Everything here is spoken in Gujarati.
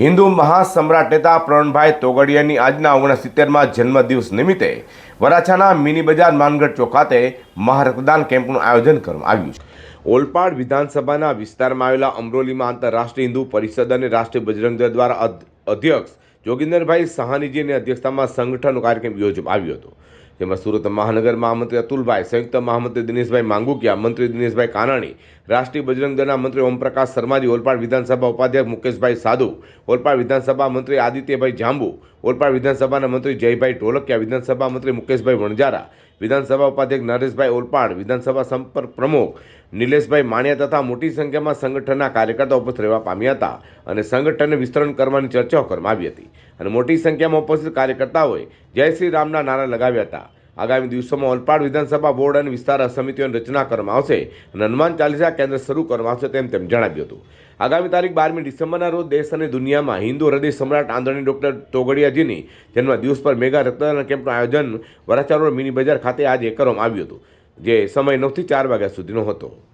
હિન્દુ મહાસમ્રાટ નેતા પ્રણભાઈ તોગડિયાની આજના ઓગણસિત્તેરમાં જન્મદિવસ નિમિત્તે વરાછાના મિની બજાર માનગઢ ચોખાતે મહારક્તદાન કેમ્પનું આયોજન કરવામાં આવ્યું છે. ઓલપાડ વિધાનસભાના વિસ્તારમાં આવેલા અમરોલીમાં આંતરરાષ્ટ્રીય હિન્દુ પરિષદ અને રાષ્ટ્રીય બજરંગ દ્વારા અધ- અધ્યક્ષ જોગિંદરભાઈ સહાનીજીની અધ્યક્ષતામાં સંગઠનનો કાર્યક્રમ યોજવામાં આવ્યો હતો. જેમાં સુરત મહાનગર મહામંત્રી અતુલભાઈ, સંયુક્ત મહામંત્રી દિનેશભાઈ માંગુકિયા, મંત્રી દિનેશભાઈ કાનાણી, રાષ્ટ્રીય બજરંગ દળના મંત્રી ઓમપ્રકાશ શર્માજી, ઓલપાડ વિધાનસભા ઉપાધ્યક્ષ મુકેશભાઈ સાધુ, ઓલપાડ વિધાનસભા મંત્રી આદિત્યભાઈ જાંબુ, ઓલપાડ વિધાનસભાના મંત્રી જયભાઈ ઢોલકિયા, વિધાનસભા મંત્રી મુકેશભાઈ વણજારા વિધાનસભા ઉપાધ્યક્ષ નરેશભાઈ ઓલપાડ, વિધાનસભા સંપર્ક પ્રમુખ નિલેશભાઈ માણિયા તથા મોટી સંખ્યામાં સંગઠનના કાર્યકર્તાઓ ઉપસ્થિત રહેવા પામ્યા હતા અને સંગઠનને વિસ્તરણ કરવાની ચર્ચાઓ કરવામાં આવી હતી. અને મોટી સંખ્યામાં ઉપસ્થિત કાર્યકર્તાઓએ જય શ્રી રામના નારા લગાવ્યા હતા. આગામી દિવસોમાં ઓલપાડ વિધાનસભા બોર્ડ અને વિસ્તાર સમિતિઓની રચના કરવામાં આવશે અને હનુમાન ચાલીસા કેન્દ્ર શરૂ કરવામાં આવશે તેમ તેમ જણાવ્યું હતું. આગામી તારીખ બારમી ડિસેમ્બરના રોજ દેશ અને દુનિયામાં હિન્દુ હૃદય સમ્રાટ આંદોલની ડૉક્ટર તોગડિયાજીની જન્મ દિવસ પર મેગા રક્તદાન કેમ્પનું આયોજન વરાછા રોડ મિની બજાર ખાતે આજે કરવામાં આવ્યું હતું. જે સમય નવથી ચાર વાગ્યા સુધીનો હતો.